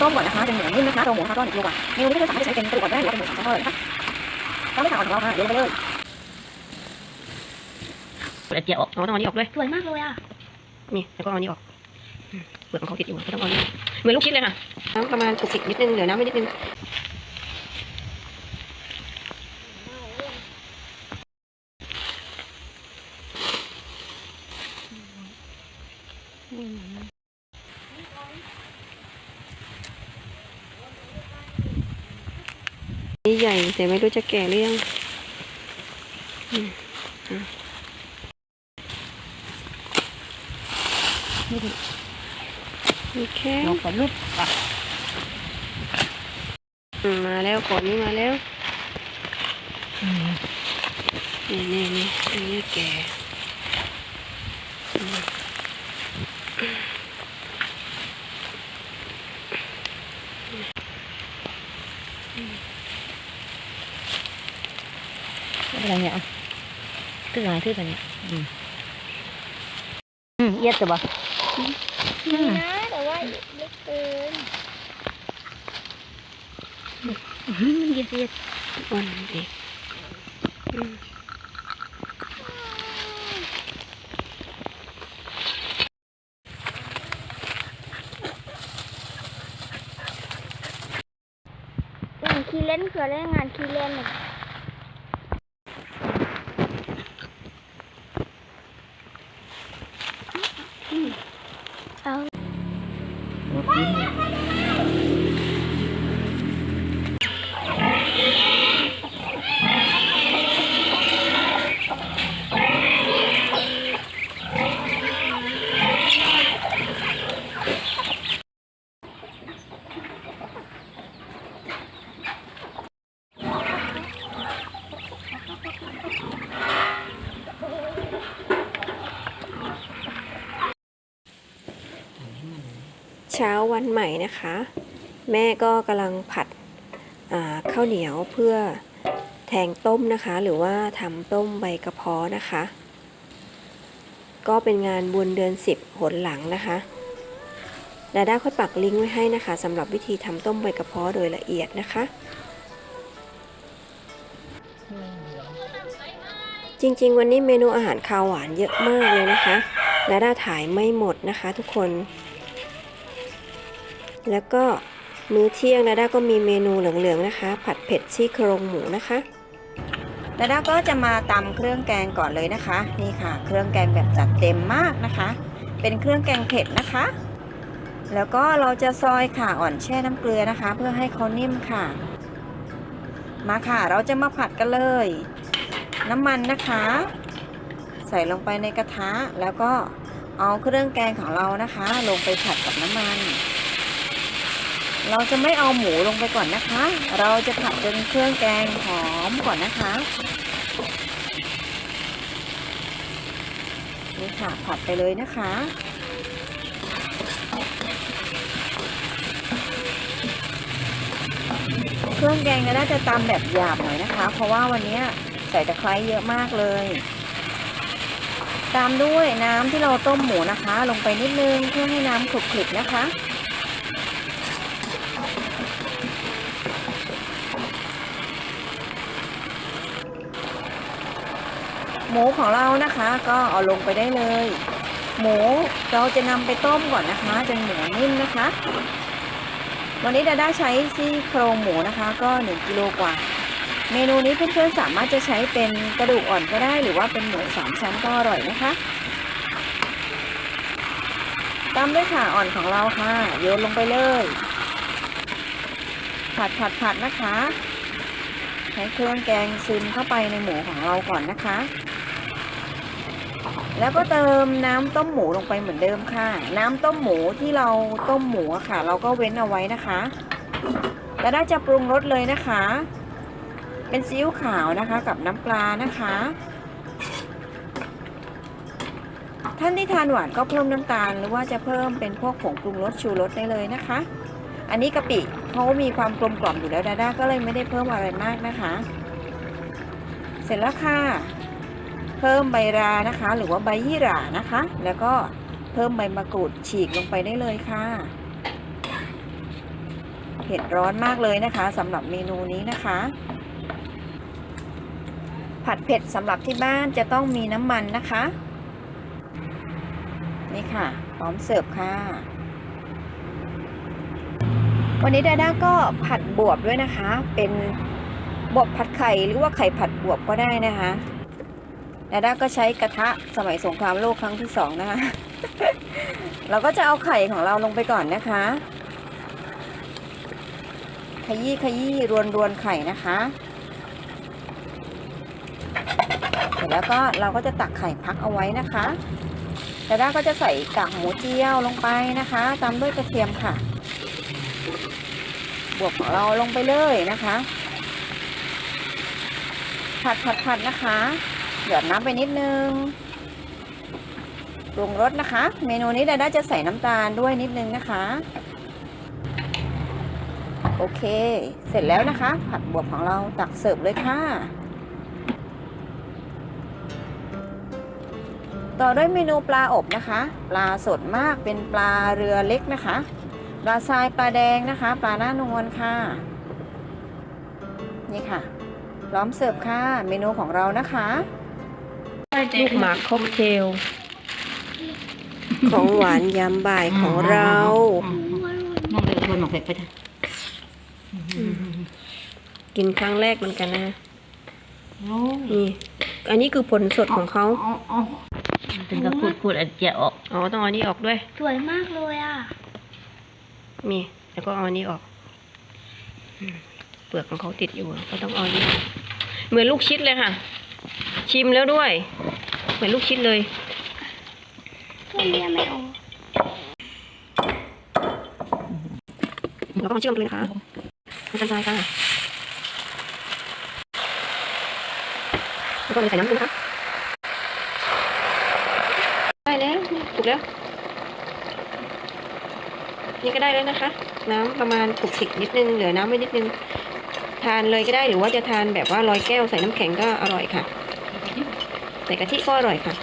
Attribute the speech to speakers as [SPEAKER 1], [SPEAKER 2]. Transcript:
[SPEAKER 1] ต้มก่อนนะคะจนหมูนิ่มนะคะตัวหมูนะคะก็หนึ่งกิโลกว่าเมนูนี้ก็สามารถใช้เป็นกระดูกอ่อนได้หรือว่าเป็นหมูสามชั้นก็เลยนะคะตามด้วยขาอ่อนของเราค่ะเดี๋ยวลงไปเลย
[SPEAKER 2] ละเอียดออกอ๋อต้องเอาอันนี้ออกด้วย
[SPEAKER 3] สวยมากเลยอะ
[SPEAKER 2] นี่แล้วก็เอาอันนี้ออกอืมเปลือกของเขาติดอยู่ก็ต้องเอาอันนี้เหมือนลูกชิ้นเลยค่ะน้ำประมาณปลุกติกนิดนึงเหลือน้ำไว้นิดนึง นี่ใหญ่แต่ไม่รู้จะแก่หรือยังอืมอะโอเค
[SPEAKER 1] ลงก่อนลูกอะ
[SPEAKER 2] อืมมาแล้วก่อนนี้มาแล้วนี่นี่นี่อันนี้แก่ อะ
[SPEAKER 1] ไรเนี่ยคืออะไรคืออะไรเนี่ยอืมอืมเอียดจะบ่
[SPEAKER 3] ดีนะแต่ว่าลึกเกิน
[SPEAKER 1] เอียดเอียด
[SPEAKER 2] อ่อนอีกอืม
[SPEAKER 3] งานคีเล่นคือเล่นงานคีเล่นเลย เอา
[SPEAKER 2] ช้าวันใหม่นะคะ แม่ก็กำลังผัดข้าวเหนียวเพื่อแทงต้มนะคะ หรือว่าทำต้มใบกระเพาะนะคะ ก็เป็นงานบุญเดือน 10หนหลังนะคะดาด้าค่อยปักลิงก์ไว้ให้นะคะสำหรับวิธีทำต้มใบกระเพาะโดยละเอียดนะคะ จริงๆ วันนี้เมนูอาหารคาวหวานเยอะมากเลยนะคะดาด้าถ่ายไม่หมดนะคะทุกคน แล้วก็มื้อเที่ยงดาด้าก็มีเมนูเหลืองๆนะคะ ผัดเผ็ดซี่โครงหมูนะคะ
[SPEAKER 1] ดาด้าก็จะมาตำเครื่องแกงก่อนเลยนะคะ นี่ค่ะ เครื่องแกงแบบจัดเต็มมากนะคะ เป็นเครื่องแกงเผ็ดนะคะ แล้วก็เราจะซอยข่าอ่อนแช่น้ำเกลือนะคะ เพื่อให้เขานิ่มค่ะ มาค่ะเราจะมาผัดกันเลย น้ำมันนะคะ ใส่ลงไปในกระทะแล้วก็เอาเครื่องแกงของเรานะคะ ลงไปผัดกับน้ำมัน เราจะไม่เอาหมูลงไปก่อนนะคะ เราจะผัดจนเครื่องแกงหอมก่อนนะคะ นี่ค่ะผัดไปเลยนะคะเครื่องแกงก็น่าจะตำแบบหยาบหน่อยนะคะ เพราะว่าวันนี้ใส่ตะไคร้เยอะมากเลย ตามด้วยน้ำที่เราต้มหมูนะคะ ลงไปนิดนึงเพื่อให้น้ำขลุกคลิกนะคะ หมูของเรานะคะก็เอาลงไปได้เลย หมูเราจะนำไปต้มก่อนนะคะจนหมูนิ่มนะคะ วันนี้ดาด้าใช้ซี่โครงหมูนะคะ ก็1กิโลกว่า เมนูนี้เพื่อนๆสามารถจะใช้เป็นกระดูกอ่อนก็ได้หรือว่าเป็นหมูสามชั้นก็อร่อยนะคะตามด้วยขาอ่อนของเราค่ะ โยนลงไปเลย ผัดผัดผัดนะคะให้เครื่องแกงซึมเข้าไปในหมูของเราก่อนนะคะ แล้วก็เติมน้ำต้มหมูลงไปเหมือนเดิมค่ะ น้ำต้มหมูที่เราต้มหมูค่ะ เราก็เว้นเอาไว้นะคะ แล้วได้จะปรุงรสเลยนะคะ เป็นซีอิ๊วขาวนะคะ กับน้ำปลานะคะ ท่านที่ทานหวานก็เพิ่มน้ำตาล หรือว่าจะเพิ่มเป็นพวกผงปรุงรสชูรสได้เลยนะคะ อันนี้กะปิเขามีความกลมกล่อมอยู่แล้วดาด้าก็เลยไม่ได้เพิ่มอะไรมากนะคะ เสร็จแล้วค่ะ เพิ่มใบรานะคะ หรือว่าใบยี่หร่านะคะ แล้วก็เพิ่มใบมะกรูดฉีกลงไปได้เลยค่ะ เผ็ดร้อนมากเลยนะคะสำหรับเมนูนี้นะคะ ผัดเผ็ดสำหรับที่บ้านจะต้องมีน้ำมันนะคะ นี่ค่ะ พร้อมเสิร์ฟค่ะ วันนี้ดาด้าก็ผัดบวบด้วยนะคะ เป็นบวบผัดไข่หรือว่าไข่ผัดบวบก็ได้นะคะ ดาด้าก็ใช้กระทะสมัยสงครามโลกครั้งที่สองนะคะ เราก็จะเอาไข่ของเราลงไปก่อนนะคะ ขยี้ขยี้รวนรวนไข่นะคะเสร็จแล้วก็เราก็จะตักไข่พักเอาไว้นะคะดาด้าก็จะใส่กากหมูเจียวลงไปนะคะตามด้วยกระเทียมค่ะ บวกของเราลงไปเลยนะคะ ผัดผัดผัดนะคะ หยอดน้ำไปนิดนึงปรุงรสนะคะ เมนูนี้ดาด้าจะใส่น้ำตาลด้วยนิดนึงนะคะ โอเค เสร็จแล้วนะคะ ผัดบวบของเราตักเสิร์ฟเลยค่ะ ต่อด้วยเมนูปลาอบนะคะ ปลาสดมากเป็นปลาเรือเล็กนะคะปลาทรายปลาแดงนะคะ ปลาหน้านวลค่ะ นี่ค่ะ พร้อมเสิร์ฟค่ะ เมนูของเรานะคะ
[SPEAKER 2] ลูกหมากค็อกเทล ของหวานยามบ่ายของเรา
[SPEAKER 4] น้องไปชวนหมอกเผ็ดไปเถอะ
[SPEAKER 2] กินครั้งแรกเหมือนกันนะ
[SPEAKER 4] โอ้ย
[SPEAKER 2] นี่ อันนี้คือผลสดของเขา
[SPEAKER 4] อ๋ออ๋อถึงกับขูดขูดอันเจียออก
[SPEAKER 2] อ๋อ ต้องเอาอันนี้ออกด้วย
[SPEAKER 3] สวยมากเลยอะ
[SPEAKER 2] นี่ แล้วก็เอาอันนี้ออกอืมเปลือกของเขาติดอยู่ ก็ต้องเอาอันนี้ออกเหมือนลูกชิดเลยค่ะ ชิมแล้วด้วย เหมือนลูกชิดเลย
[SPEAKER 3] พวกเนี้ยไม่เอา
[SPEAKER 2] เราก็มาเชื่อมกันเลยนะคะน้ำตาลทรายค่ะแล้วก็เลยใส่น้ำด้วยนะคะได้แล้วถูกแล้ว นี่ก็ได้แล้วนะคะ น้ำประมาณขลุกขลิกนิดนึง เหลือน้ำไว้นิดนึง ทานเลยก็ได้หรือว่าจะทานแบบว่าลอยแก้วใส่น้ำแข็งก็อร่อยค่ะ ใส่กะทิก็อร่อยค่ะ